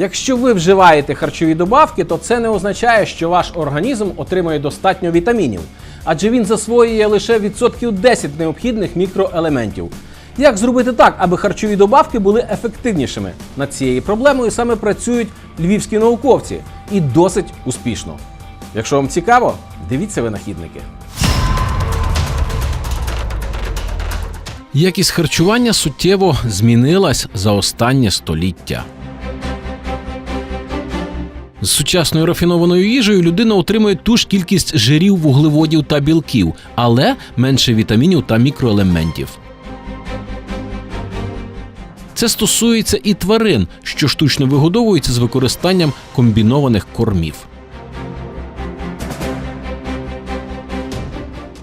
Якщо ви вживаєте харчові добавки, то це не означає, що ваш організм отримує достатньо вітамінів, адже він засвоює лише відсотків 10 необхідних мікроелементів. Як зробити так, аби харчові добавки були ефективнішими? Над цією проблемою саме працюють львівські науковці і досить успішно. Якщо вам цікаво, дивіться винахідники. Якість харчування суттєво змінилась за останнє століття. З сучасною рафінованою їжею людина отримує ту ж кількість жирів, вуглеводів та білків, але менше вітамінів та мікроелементів. Це стосується і тварин, що штучно вигодовуються з використанням комбінованих кормів.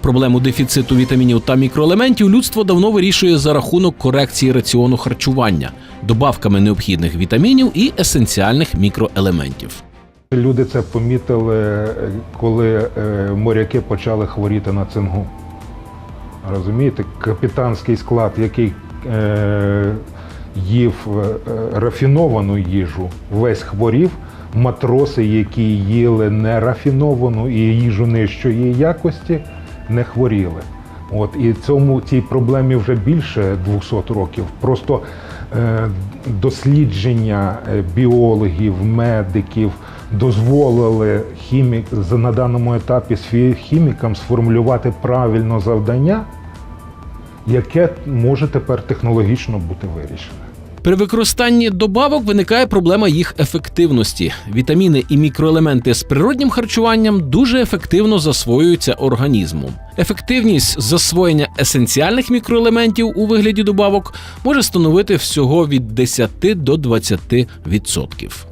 Проблему дефіциту вітамінів та мікроелементів людство давно вирішує за рахунок корекції раціону харчування, добавками необхідних вітамінів і есенціальних мікроелементів. Люди це помітили, коли е, моряки почали хворіти на цингу. Розумієте, капітанський склад, який е, їв е, рафіновану їжу, весь хворів. Матроси, які їли нерафіновану і їжу нижчої якості, не хворіли. От і цьому цій проблемі вже більше 200 років. Просто е, дослідження біологів, медиків дозволили хімік на даному етапі хімікам сформулювати правильно завдання, яке може тепер технологічно бути вирішене. При використанні добавок виникає проблема їх ефективності. Вітаміни і мікроелементи з природнім харчуванням дуже ефективно засвоюються організмом. Ефективність засвоєння есенціальних мікроелементів у вигляді добавок може становити всього від 10 до 20%.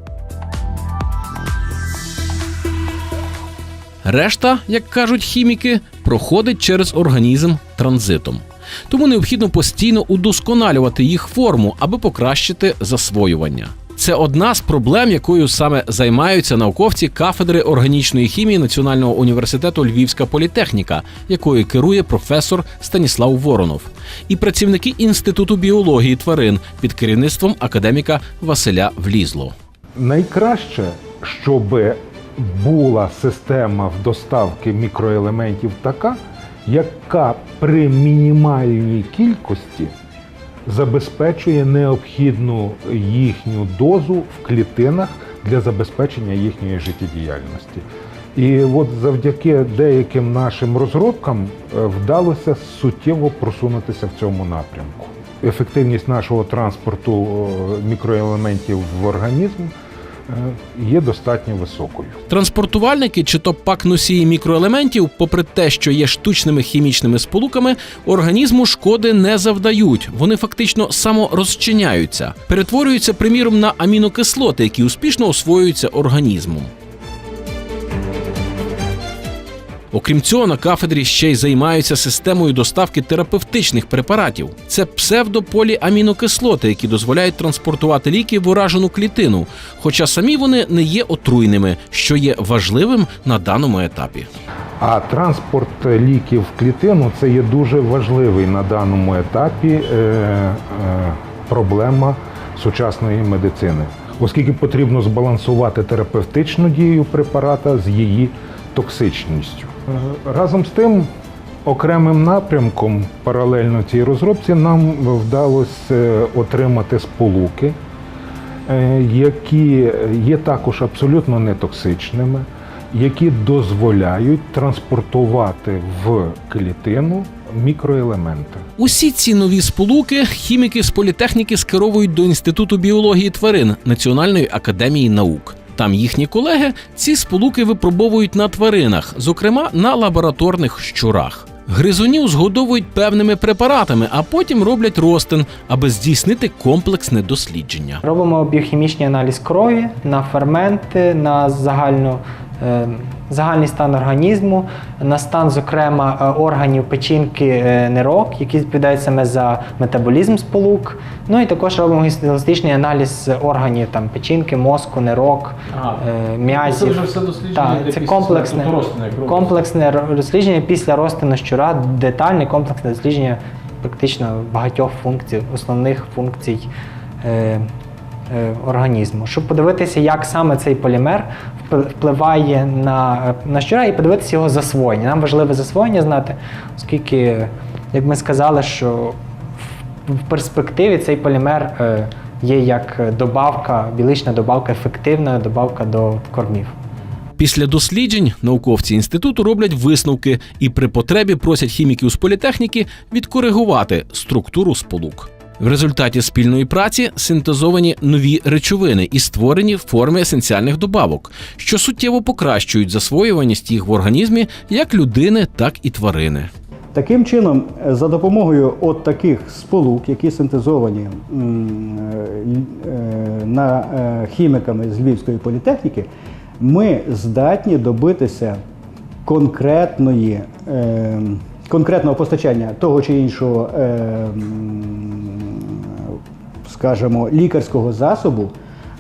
Решта, як кажуть хіміки, проходить через організм транзитом. Тому необхідно постійно удосконалювати їх форму, аби покращити засвоювання. Це одна з проблем, якою саме займаються науковці кафедри органічної хімії Національного університету Львівська політехніка, якою керує професор Станіслав Воронов, і працівники інституту біології тварин під керівництвом академіка Василя Влізло. Найкраще, щоб була система в доставки мікроелементів така, яка при мінімальній кількості забезпечує необхідну їхню дозу в клітинах для забезпечення їхньої життєдіяльності. І от завдяки деяким нашим розробкам е, вдалося суттєво просунутися в цьому напрямку. Ефективність нашого транспорту е, мікроелементів в організм є достатньо високою. Транспортувальники чи то пак носії мікроелементів, попри те, що є штучними хімічними сполуками, організму шкоди не завдають. Вони фактично саморозчиняються, перетворюються, приміром, на амінокислоти, які успішно освоюються організмом. Окрім цього, на кафедрі ще й займаються системою доставки терапевтичних препаратів. Це псевдополіамінокислоти, які дозволяють транспортувати ліки в уражену клітину, хоча самі вони не є отруйними, що є важливим на даному етапі. А транспорт ліків в клітину це є дуже важливий на даному етапі е, е, проблема сучасної медицини, оскільки потрібно збалансувати терапевтичну дію препарата з її токсичністю. Е, Разом з тим, окремим напрямком паралельно цій розробці нам вдалося е, отримати сполуки, е, які є також абсолютно нетоксичними, які дозволяють транспортувати в клітину мікроелементи. Усі ці нові сполуки хіміки з політехніки скеровують до Інституту біології тварин Національної академії наук. Там їхні колеги ці сполуки випробовують на тваринах, зокрема на лабораторних щурах. Гризунів згодовують певними препаратами, а потім роблять ростин, аби здійснити комплексне дослідження. Робимо біохімічний аналіз крові на ферменти, на загальну, загальний стан організму, на стан, зокрема, е, органів печінки е, нирок, які відповідають саме за метаболізм сполук. Ну і також робимо гістологічний аналіз органів там, печінки, мозку, нирок, е, м'язів. Це вже все дослідження Так, це комплексне, робиться. комплексне дослідження після розтину щура, детальне комплексне дослідження практично багатьох функцій, основних функцій е, е, організму, щоб подивитися, як саме цей полімер вп- впливає на, на щура і подивитися його засвоєння. Нам важливо засвоєння знати, оскільки, як ми сказали, що в- в перспективі цей полімер е, є як добавка, білична добавка, ефективна добавка до кормів. Після досліджень науковці інституту роблять висновки і при потребі просять хіміків з політехніки відкоригувати структуру сполук. В результаті спільної праці синтезовані нові речовини і створені форми есенціальних добавок, що суттєво покращують засвоюваність їх в організмі як людини, так і тварини. Таким чином, е, за допомогою от таких сполук, які синтезовані е, е, на хіміками з Львівської політехніки, ми здатні добитися конкретної, конкретного постачання того чи іншого, е, скажімо, лікарського засобу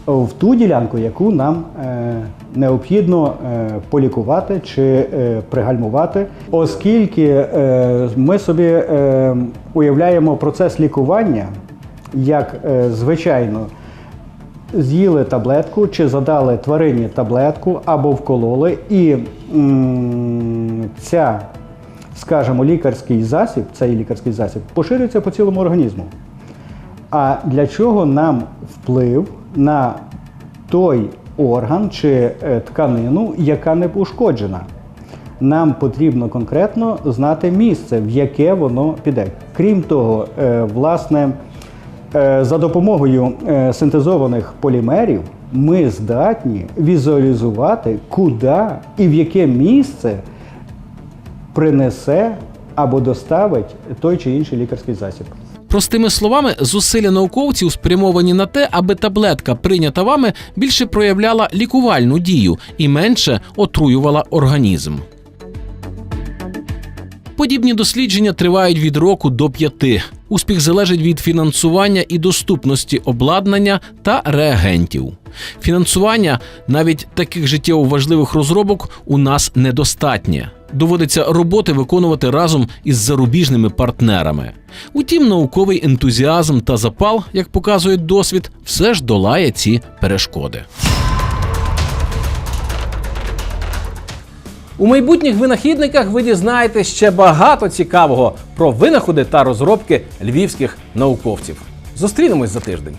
в ту ділянку, яку нам е, необхідно е, полікувати чи пригальмувати, оскільки ми собі уявляємо процес лікування як звичайно. З'їли таблетку чи задали тварині таблетку або вкололи, і м, ця, скажімо, лікарський засіб, цей лікарський засіб поширюється по цілому організму. А для чого нам вплив на той орган чи е, тканину, яка не пошкоджена? Нам потрібно конкретно знати місце, в яке воно піде. Крім того, е, власне, е, за допомогою синтезованих полімерів ми здатні візуалізувати, куди і в яке місце принесе або доставить той чи інший лікарський засіб. Простими словами, зусилля науковців спрямовані на те, аби таблетка, прийнята вами, більше проявляла лікувальну дію і менше отруювала організм. Подібні дослідження тривають від року до п'яти. Успіх залежить від фінансування і доступності обладнання та реагентів. Фінансування навіть таких життєво важливих розробок у нас недостатнє. Доводиться роботи виконувати разом із зарубіжними партнерами. Утім, науковий ентузіазм та запал, як показує досвід, все ж долає ці перешкоди. У майбутніх винахідниках ви дізнаєтесь ще багато цікавого про винаходи та розробки львівських науковців. Зустрінемось за тиждень.